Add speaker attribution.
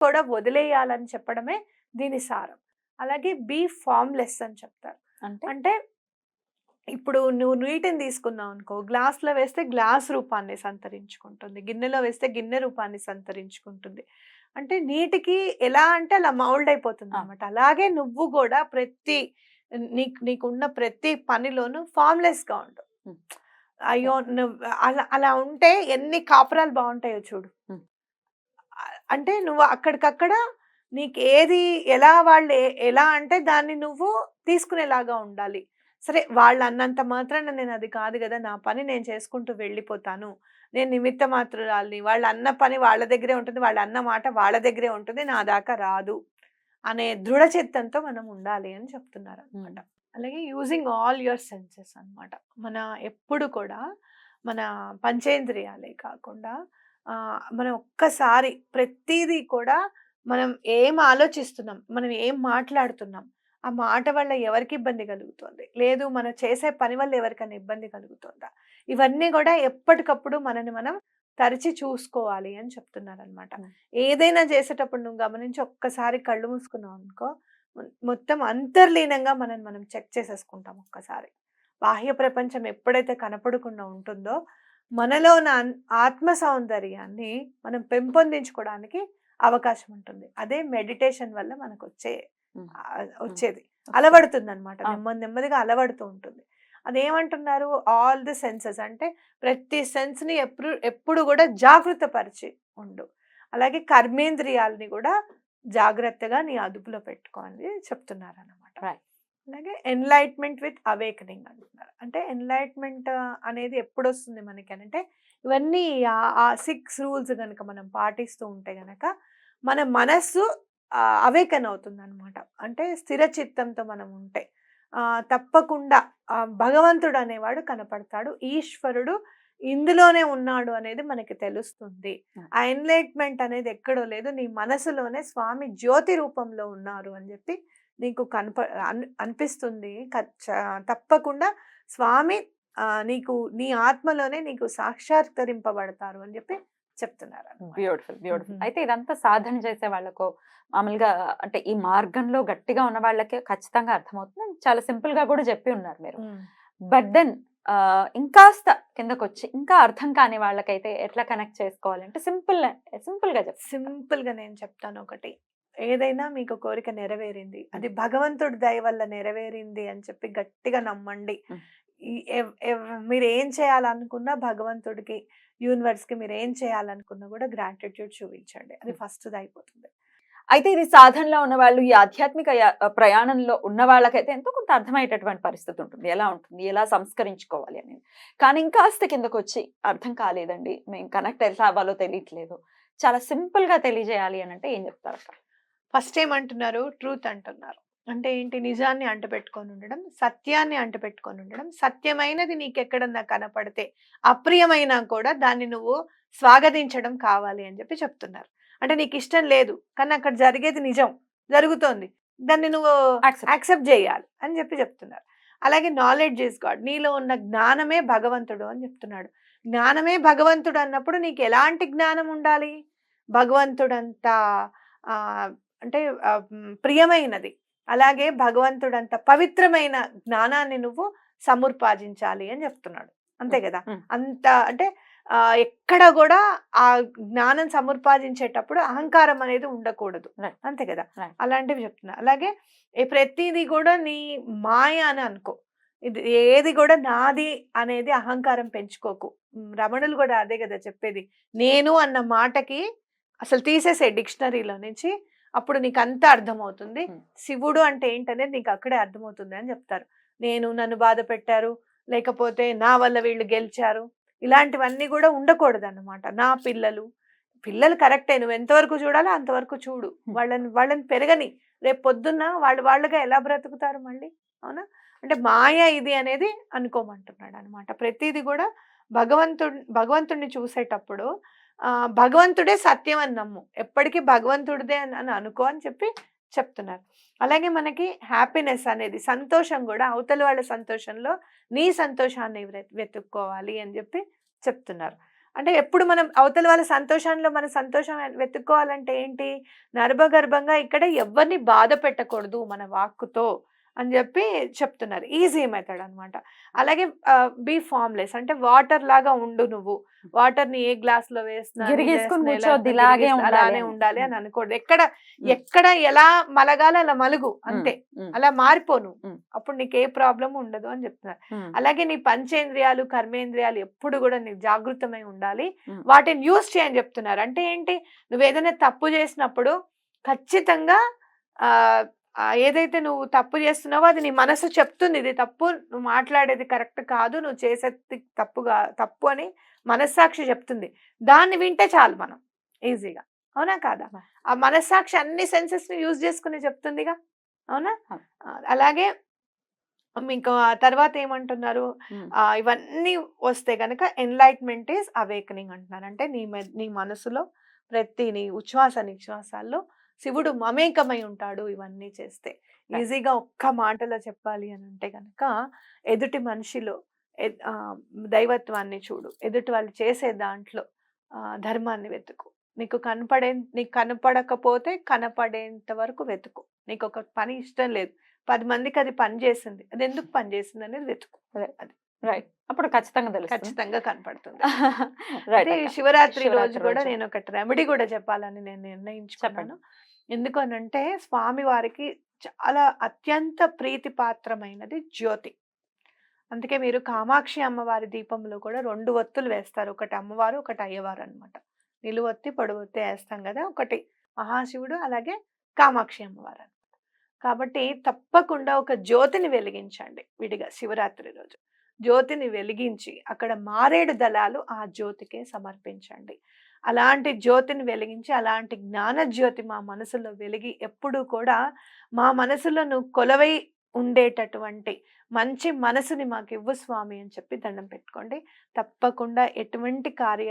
Speaker 1: కూడా వదిలేయాలని చెప్పడమే దీని సారం. అలాగే బీ ఫార్మ్లెస్ అని చెప్తారు.
Speaker 2: అంటే?
Speaker 1: ఇప్పుడు నువ్వు నీటిని తీసుకున్నావు అనుకో గ్లాస్లో వేస్తే గ్లాస్ రూపాన్ని సంతరించుకుంటుంది. గిన్నెలో వేస్తే గిన్నె రూపాన్ని సంతరించుకుంటుంది. అంటే నీటికి ఎలా అంటే అలా మౌల్డ్ అయిపోతుంది. అనమాట అలాగే నువ్వు కూడా ప్రతి నీకు నీకున్న ప్రతి పనిలోనూ ఫార్మ్లెస్గా ఉండు. అయ్యో అలా అలా ఉంటే ఎన్ని కాపురాలు బాగుంటాయో చూడు. అంటే నువ్వు అక్కడికక్కడ నీకు ఏది ఎలా వాళ్ళు ఎలా అంటే దాన్ని నువ్వు తీసుకునేలాగా ఉండాలి. సరే వాళ్ళు అన్నంత మాత్రాన నేను అది కాదు కదా నా పని నేను చేసుకుంటూ వెళ్ళిపోతాను. నేను నిమిత్త మాత్రురాలని. వాళ్ళు అన్న పని వాళ్ళ దగ్గరే ఉంటుంది. వాళ్ళు అన్న మాట వాళ్ళ దగ్గరే ఉంటుంది. నా దాకా రాదు అనే దృఢ చిత్తంతో మనం ఉండాలి అని చెప్తున్నారు అనమాట అలాగే యూజింగ్ ఆల్ యువర్ సెన్సెస్ అన్నమాట. మన ఎప్పుడు కూడా మన పంచేంద్రియాలే కాకుండా మనం ఒక్కసారి ప్రతిదీ కూడా మనం ఏం ఆలోచిస్తున్నాం మనం ఏం మాట్లాడుతున్నాం ఆ మాట వల్ల ఎవరికి ఇబ్బంది కలుగుతుంది? లేదు మనం చేసే పని వల్ల ఎవరికైనా ఇబ్బంది కలుగుతుందా? ఇవన్నీ కూడా ఎప్పటికప్పుడు మనని మనం తరిచి చూసుకోవాలి అని చెప్తున్నారు అనమాట. ఏదైనా చేసేటప్పుడు నువ్వు గమనించి ఒక్కసారి కళ్ళు మూసుకున్నావు అనుకో మొత్తం అంతర్లీనంగా మనం మనం చెక్ చేసేసుకుంటాం ఒక్కసారి. బాహ్య ప్రపంచం ఎప్పుడైతే కనపడకుండా ఉంటుందో మనలో ఉన్న ఆత్మ సౌందర్యాన్ని మనం పెంపొందించుకోవడానికి అవకాశం ఉంటుంది అదే మెడిటేషన్ వల్ల మనకు వచ్చే వచ్చేది. అలవడుతుంది అనమాట. నెమ్మది నెమ్మదిగా అలవడుతూ ఉంటుంది. అదేమంటున్నారు? ఆల్ ది సెన్సెస్ అంటే ప్రతి సెన్స్ని ఎప్పుడు ఎప్పుడు కూడా జాగృత పరిచి ఉండు. అలాగే కర్మేంద్రియాలని కూడా జాగ్రత్తగా నీ అదుపులో పెట్టుకోవాలి చెప్తున్నారు అనమాట
Speaker 2: Right.
Speaker 1: అలాగే ఎన్లైట్మెంట్ విత్ అవేకనింగ్ అంటున్నారు. అంటే ఎన్లైట్మెంట్ అనేది ఎప్పుడు వస్తుంది మనకి అని అంటే ఇవన్నీ ఆ- సిక్స్ రూల్స్ కనుక మనం పాటిస్తూ ఉంటే గనక మన మనస్సు అవేకన్ అవుతుంది అనమాట అంటే స్థిర చిత్తంతో మనం ఉంటే ఆ, తప్పకుండా భగవంతుడు అనేవాడు కనపడతాడు ఈశ్వరుడు ఇందులోనే ఉన్నాడు అనేది మనకి తెలుస్తుంది. ఆ. ఎన్లైట్మెంట్ అనేది ఎక్కడో లేదు నీ మనసులోనే స్వామి జ్యోతి రూపంలో ఉన్నారు అని చెప్పి నీకు కనప అన్- అనిపిస్తుంది తప్పకుండా స్వామి నీకు నీ ఆత్మలోనే నీకు సాక్షాత్కరింపబడతారు అని చెప్పి చెప్తున్నారు.
Speaker 2: Beautiful beautiful. అయితే ఇదంతా సాధన చేసే వాళ్ళకు మామూలుగా అంటే ఈ మార్గంలో గట్టిగా ఉన్న వాళ్ళకే ఖచ్చితంగా అర్థమవుతుంది చాలా సింపుల్గా కూడా చెప్పి ఉన్నారు మీరు. బట్ దెన్ ఇంకాస్త కిందకు వచ్చి ఇంకా అర్థం కాని వాళ్ళకైతే ఎట్లా కనెక్ట్ చేసుకోవాలంటే సింపుల్ సింపుల్గా చెప్పు
Speaker 1: సింపుల్గా నేను చెప్తాను ఒకటి ఏదైనా మీకు కోరిక నెరవేరింది. అది భగవంతుడి దయ వల్ల నెరవేరింది అని చెప్పి గట్టిగా నమ్మండి. మీరు ఏం చేయాలనుకున్నా భగవంతుడికి యూనివర్స్కి మీరు ఏం చేయాలనుకున్నా కూడా గ్రాటిట్యూడ్ చూపించండి. అది
Speaker 2: మ్.
Speaker 1: ఫస్ట్ అయిపోతుంది.
Speaker 2: అయితే ఇది సాధనలో ఉన్న వాళ్ళు ఈ ఆధ్యాత్మిక ప్రయాణంలో ఉన్న వాళ్ళకైతే ఎంతో కొంత అర్థమయ్యేటటువంటి పరిస్థితి ఉంటుంది. ఎలా ఉంటుంది? ఎలా సంస్కరించుకోవాలి అనేది. కానీ ఇంకాస్త కిందకు వచ్చి అర్థం కాలేదండి. మేము కనెక్ట్ ఎలా అవ్వాలో తెలియట్లేదు. చాలా సింపుల్గా తెలియజేయాలి అని అంటే ఏం చెప్తారు అక్కడ
Speaker 1: ఫస్ట్ ఏమంటున్నారు? ట్రూత్ అంటున్నారు. అంటే ఏంటి? నిజాన్ని అంటపెట్టుకొని ఉండడం సత్యాన్ని అంటపెట్టుకొని ఉండడం సత్యమైనది నీకు ఎక్కడన్నా కనపడితే అప్రియమైనా కూడా దాన్ని నువ్వు స్వాగతించడం కావాలి అని చెప్పి చెప్తున్నారు. అంటే నీకు ఇష్టం లేదు కానీ అక్కడ జరిగేది నిజం జరుగుతోంది. దాన్ని నువ్వు. యాక్సెప్ట్ చేయాలి అని చెప్పి చెప్తున్నారు. అలాగే నాలెడ్జ్ ఇస్ గాడ్ నీలో ఉన్న జ్ఞానమే భగవంతుడు అని చెప్తున్నాడు. జ్ఞానమే భగవంతుడు అన్నప్పుడు నీకు ఎలాంటి జ్ఞానం ఉండాలి? భగవంతుడంత అంటే ప్రియమైనది. అలాగే భగవంతుడంత పవిత్రమైన జ్ఞానాన్ని నువ్వు సముర్పాదించాలి అని చెప్తున్నాడు. అంతే కదా. అంత అంటే ఆ, ఎక్కడ కూడా ఆ జ్ఞానం సముర్పాదించేటప్పుడు అహంకారం అనేది ఉండకూడదు. అంతే కదా. అలాంటివి చెప్తున్నా. అలాగే ఈ ప్రతిదీ కూడా నీ మాయ అని అనుకో. ఇది ఏది కూడా నాది అనేది అహంకారం పెంచుకోకు. రమణులు కూడా అదే కదా చెప్పేది. నేను అన్న మాటకి అసలు తీసేసే డిక్షనరీలో నుంచి అప్పుడు నీకు అంతా అర్థమవుతుంది. శివుడు అంటే ఏంటనేది నీకు అక్కడే అర్థమవుతుంది అని చెప్తారు. నేను నన్ను బాధ పెట్టారు లేకపోతే నా వల్ల వీళ్ళు గెలిచారు ఇలాంటివన్నీ కూడా ఉండకూడదు అన్నమాట నా పిల్లలు పిల్లలు కరెక్టే నువ్వు ఎంతవరకు చూడాలో అంతవరకు చూడు. వాళ్ళని వాళ్ళని పెరగని రేపు పొద్దున్న వాళ్ళు వాళ్ళుగా ఎలా బ్రతుకుతారు మళ్ళీ? అవునా? అంటే మాయ ఇది అనేది అనుకోమంటున్నాడు అనమాట ప్రతిదీ కూడా భగవంతుడు భగవంతుడిని చూసేటప్పుడు భగవంతుడే సత్యం అని నమ్ము. ఎప్పటికీ భగవంతుడిదే అని అనుకో అని చెప్పి చెప్తున్నారు. అలాగే మనకి హ్యాపీనెస్ అనేది సంతోషం కూడా అవతల వాళ్ళ సంతోషంలో నీ సంతోషాన్ని వెతుక్కోవాలి అని చెప్పి చెప్తున్నారు. అంటే ఎప్పుడు మనం అవతల వాళ్ళ సంతోషంలో మన సంతోషం వెతుక్కోవాలంటే ఏంటి? నర్భగర్భంగా ఇక్కడ ఎవరిని బాధ పెట్టకూడదు మన వాక్కుతో. అని చెప్పి చెప్తున్నారు. ఈజీ మెథడ్ అన్నమాట. అలాగే బీ ఫార్మ్లెస్. అంటే వాటర్ లాగా ఉండు నువ్వు. వాటర్ని ఏ
Speaker 2: గ్లాస్లో
Speaker 1: అలానే
Speaker 2: అని.
Speaker 1: ఉండాలి అని
Speaker 2: ఉమ్.
Speaker 1: అనకూడదు ఎక్కడ ఎక్కడ ఎలా మలగాలి అలా మలుగు. అంతే. అలా మారిపోను. అప్పుడు నీకు ఏ ప్రాబ్లం ఉండదు అని చెప్తున్నారు. అలాగే నీ పంచేంద్రియాలు కర్మేంద్రియాలు ఎప్పుడు కూడా నీకు జాగృతమై ఉండాలి. వాటిని యూస్ చేయని చెప్తున్నారు. అంటే ఏంటి? నువ్వు ఏదైనా తప్పు చేసినప్పుడు ఖచ్చితంగా ఏదైతే నువ్వు తప్పు చేస్తున్నావో అది నీ మనసు చెప్తుంది. ఇది తప్పు నువ్వు మాట్లాడేది కరెక్ట్ కాదు నువ్వు చేసేది తప్పుగా తప్పు అని మనస్సాక్షి చెప్తుంది. దాన్ని వింటే చాలు మనం ఈజీగా. అవునా కాదా. ఆ మనస్సాక్షి అన్ని సెన్సెస్ని యూజ్ చేసుకుని చెప్తుందిగా. అవునా? అలాగే ఇంకా తర్వాత ఏమంటున్నారు? ఇవన్నీ వస్తే కనుక ఎన్లైట్మెంట్ ఈస్ అవేకనింగ్ అంటున్నారు. అంటే నీ నీ మనసులో ప్రతి నీ ఉచ్ఛ్వాస నిశ్వాసాల్లో శివుడు మమేకమై ఉంటాడు ఇవన్నీ చేస్తే. ఈజీగా ఒక్క మాటలో చెప్పాలి అని అంటే కనుక ఎదుటి మనిషిలో దైవత్వాన్ని చూడు. ఎదుటి వాళ్ళు చేసే దాంట్లో ధర్మాన్ని వెతుకు. నీకు కనపడే నీకు కనపడకపోతే కనపడేంత వరకు వెతుకు. నీకు ఒక పని ఇష్టం లేదు. పది మందికి అది పని చేసింది. అది ఎందుకు పని చేసింది అనేది వెతుకు. అది.
Speaker 2: రైట్. అప్పుడు ఖచ్చితంగా తెలుస్తుంది.
Speaker 1: ఖచ్చితంగా కనపడుతుంది. అయితే. శివరాత్రి రోజు కూడా. నేను ఒకటి రెమెడీ కూడా చెప్పాలని నేను నిర్ణయించుకున్నాను. ఎందుకనంటే స్వామి వారికి చాలా అత్యంత ప్రీతిపాత్రమైనది జ్యోతి. అందుకే మీరు కామాక్షి అమ్మవారి దీపంలో కూడా రెండు ఒత్తులు వేస్తారు. ఒకటి అమ్మవారు ఒకటి అయ్యవారు అనమాట నిలువొత్తి పొడవొత్తి వేస్తాం కదా! ఒకటి మహాశివుడు అలాగే కామాక్షి అమ్మవారు కాబట్టి తప్పకుండా ఒక జ్యోతిని వెలిగించండి విడిగా శివరాత్రి రోజు. జ్యోతిని వెలిగించి అక్కడ మారేడు దళాలు ఆ జ్యోతికే సమర్పించండి. అలాంటి జ్యోతిని వెలిగించి అలాంటి జ్ఞాన జ్యోతి మా మనసులో వెలిగి ఎప్పుడూ కూడా మా మనసులను కొలవై ఉండేటటువంటి మంచి మనసుని మాకు ఇవ్వు స్వామి అని చెప్పి దండం పెట్టుకోండి. తప్పకుండా ఎటువంటి కార్య